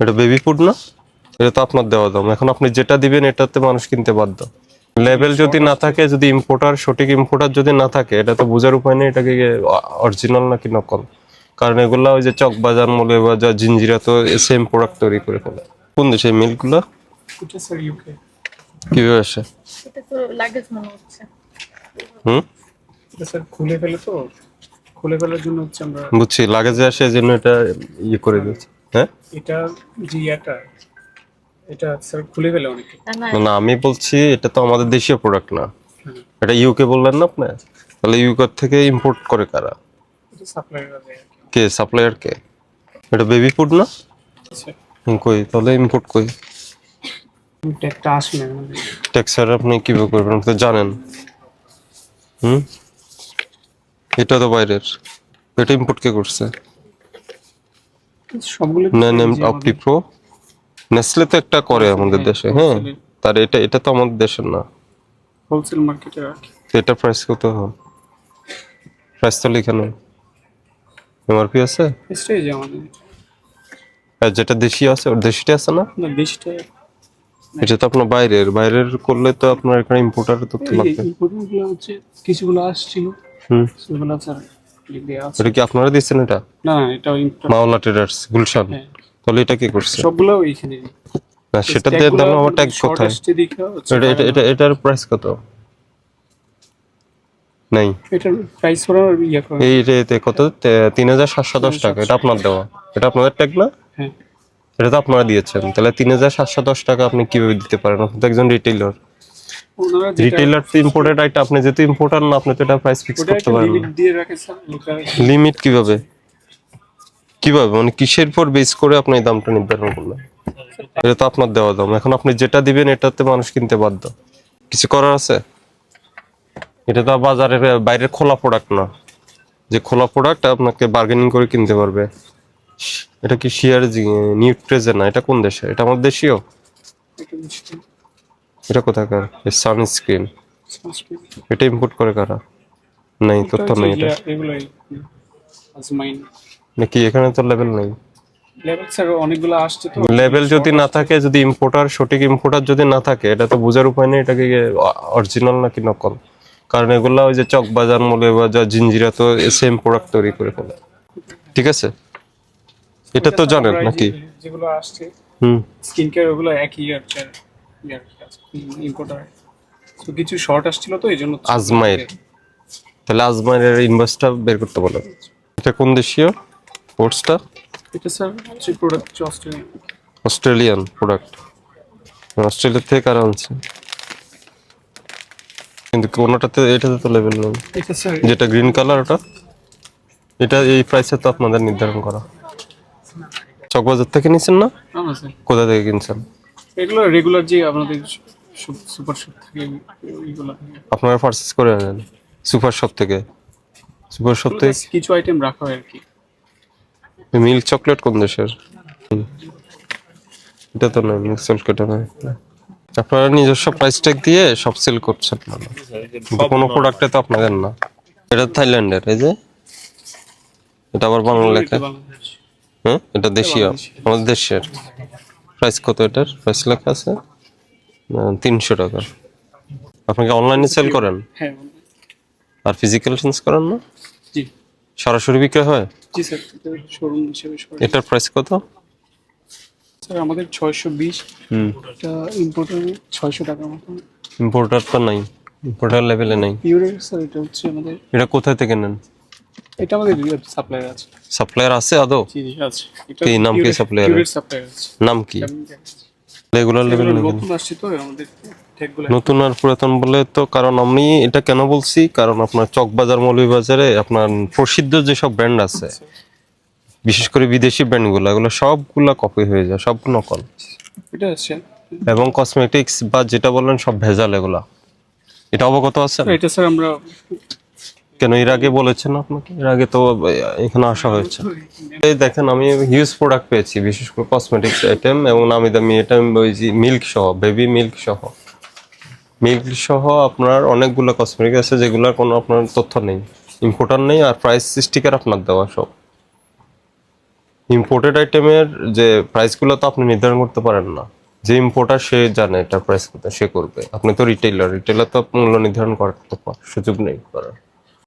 এটা baby food না? এটা তো আপনার দেওয়া দাম। এখন আপনি যেটা দিবেন এটাতে মানুষ কিনতে বাধ্য। লেভেল যদি না থাকে যদি ইম্পোর্টার সঠিক ইম্পোর্টার যদি না থাকে এটা তো বোঝার উপায় নেই এটাকে অরিজিনাল নাকি নকল? কারণ এগুলা ওই যে চক বাজার মলে বাজার জিঞ্জিরা তো সেম প্রোডাক্ট তৈরি করে ফেলে। কোন দেশে স্যার কীভাবে আসে? হুম? খুলে ফেলে তো। খুলে ফেলার জন্য হচ্ছে আমরা বুঝছি লাগেজে আসে এই জন্য এটা ইয়ে করে দিয়েছে। হ্যাঁ? এটা যে ইয়াটা এটা স্যার খুলে ফেলে অনেকে না আমি বলছি এটা তো আমাদের দেশীয় প্রোডাক্ট না। এটা ইউকে বললেন না আপনি? তাহলে ইউকে থেকে ইম্পোর্ট করে কারা? কি। কে সাপ্লায়ার কে? এটা বেবি ফুড না? আচ্ছা। কই? তাহলে ইম্পোর্ট কই? আসে না। আপনি কীভাবে করবেন আপনি তো জানেন। হুম? এটা তো বাইরের। এটা ইম্পোর্ট কে করছে? সবগুলো না না অপটি প্রো নেসলে তো একটা করে আমাদের দেশে হ্যাঁ। তার এটা এটা তো আমাদের দেশের না। হোলসেল মার্কেটে তো এটা প্রাইস কত? হয় প্রাইস তো লেখা নেই এমআরপি আছে? আমাদের। আর যেটা দেশি আছে ওর দেশিটা আছে না? না দেশটা এটা তো আপনার বাইরের। বাইরের করলে তো আপনার এখানে ইম্পোর্টারের তথ্য লাগবে। হচ্ছে কিছুগুলো আসছিল। হুম। সেগুলো স্যার দেওয়া আছে। এটা কি আপনারা দিচ্ছেন এটা? না না এটা মাওলা ট্রেডার্স গুলশান। হ্যাঁ। তাহলে এটা কি করছে? সবগুলো এইখানে না সেটা দিয়ে দাম আমার ট্যাগ কোথায়? এটা এটা এটা এটার প্রাইস কত? নাই। এটার প্রাইস ইয়ে এই এটা এতে কত? তিন হাজার সাতশো দশ টাকা। এটা আপনার দেওয়া। এটা আপনাদের ট্যাগ না? হ্যাঁ। এটা তো আপনারা দিয়েছেন। তাহলে তিন হাজার সাতশো দশ টাকা আপনি কীভাবে দিতে পারেন? আপনি তো একজন রিটেইলার রিটেইলার তো ইম্পোর্টেড আইটা আপনি যেহেতু ইম্পোর্টার না আপনি তো এটা প্রাইস ফিক্স করতে পারেন লিমিট দিয়ে রাখে স্যার লিমিট কীভাবে? কীভাবে? মানে কিসের পর বেস করে আপনি এই দামটা নির্ধারণ করলেন? এটা তো আপনার দেওয়া দাম। এখন আপনি যেটা দিবেন এটাতে মানুষ কিনতে বাধ্য। কিছু করার আছে? এটা তো বাজারের বাইরের খোলা প্রোডাক্ট না। যে খোলা প্রোডাক্ট আপনাকে বার্গেনিং করে কিনতে পারবে। এটা কি শিয়ার নিউট্রেজে না? এটা কোন দেশে? এটা আমাদের দেশীয়? এটা কোথাকার? সানস্ক্রিন। এটা ইম্পোর্ট করে কারা? নাই তথ্য নেই এটা। এগুলোই আজমাইন নাকি এখানে তো লেভেল নেই? লেভেল স্যার অনেকগুলো আসছে তো। লেভেল যদি না থাকে যদি ইম্পোর্টার সঠিক ইম্পোর্টার যদি না থাকে এটা তো বোঝার উপায় নেই এটাকে অরিজিনাল নাকি নকল? কারণ এগুলা ওই যে চক বাজার মলে বাজার জিঞ্জিরা তো সেম প্রোডাক্ট তৈরি করে ফেলে। ঠিক আছে? এটা তো জানেন নাকি? যেগুলো আসছে হুম। স্কিন কেয়ার ওগুলো একই ইয়ার ইম্পোর্টার তো কিছু শর্ট আসছিল তো এই জন্য আজমাইর। তাহলে আজমাইরের ইনভয়েসটা বের করতে বলো। এটা কোন দেশীয়? কোর্সটা এটা স্যার হচ্ছে product Australian Australian product Australia থেকে কারা আনছে? কিন্তু কোনোটাতে এটাতে তো লেভেল নেই। যেটা গ্রিন কালার ওটা? এটা এই প্রাইসে তো আপনাদের নির্ধারণ করা। চকবাজার থেকে নিছেন না? না কোথা থেকে কিনছেন? এগুলো রেগুলার যে আপনাদের সুপার শপ থাকে ওইগুলো আপনারা পারচেস করে আনেন সুপার শপ থেকে। সুপার শপ থেকে কিছু আইটেম রাখা হয় আর কি। মিল্ক চকলেট কোন দেশের? এটা তো নয় মিল্ক চকলেট নয়। আপনারা নিজস্ব প্রাইস ট্যাগ দিয়ে সব সেল করছেন মানে। কোনো প্রোডাক্টে তো আপনাদের না। এটা থাইল্যান্ডের এই যে? এটা আবার বাংলা লেখা। হ্যাঁ? এটা দেশীয় আমাদের দেশের। প্রাইস কত এটার? প্রাইস লেখা আছে? তিনশো টাকা। আপনাকে অনলাইনে সেল করেন? হ্যাঁ আর ফিজিক্যাল চেঞ্জ করেন না? সরাসরি বিক্রি হয়? জি স্যার শোরুম হিসেবে এটার প্রাইস কত? স্যার আমাদের ছয়শো বিশ। হুম। এটা ইম্পোর্টার ছয়শো টাকার মতো ইম্পোর্টার তো নাই। ইম্পোর্টার লেভেলে নাই। স্যার এটা হচ্ছে আমাদের এটা কোথায় থেকে নেন? এটা আমাদের সাপ্লায়ার আছে। সাপ্লায়ার আছে আদৌ? জি জি আছে। কি নাম কি আছে। নাম কি? রেগুলার লেভেল নতুন আসছে তো আমাদের নতুন আর পুরাতন বলে তো কারণ আমি এটা কেন বলছি? কারণ আপনার চকবাজার মৌলভীবাজারে আপনার প্রসিদ্ধ যেসব ব্র্যান্ড আছে বিশেষ করে বিদেশি ব্র্যান্ডগুলো এগুলো সবগুলা কপি হয়ে যায় সব নকল। এটা আছে এবং কসমেটিক্স বা যেটা বললেন সব ভেজাল এগুলা। এটা অবগত আছে এটা স্যার আমরা কেন? এর আগে বলেছেন আপনাকে? এর আগে তো এখানে আসা হয়েছে। এই দেখেন, আমি হিউজ প্রোডাক্ট পেয়েছি, বিশেষ করে কসমেটিক্স আইটেম এবং নামি দামি আইটেম ওই যে মিল্ক সহ বেবি মিল্ক সহ। মিল্ক সহ আপনার অনেকগুলো কসমেটিক আছে, যেগুলোর কোনো আপনার তথ্য নেই। ইম্পোর্টার নেই আর প্রাইস স্টিকার আপনার দেওয়া সব। ইম্পোর্টেড আইটেমের যে প্রাইসগুলো তো আপনি নির্ধারণ করতে পারেন না। যে ইম্পোর্টার সে জানে এটা প্রাইস কত, সে করবে। আপনি তো রিটেইলার রিটেইলার তো মূল্য নির্ধারণ করার সুযোগ নেই করার।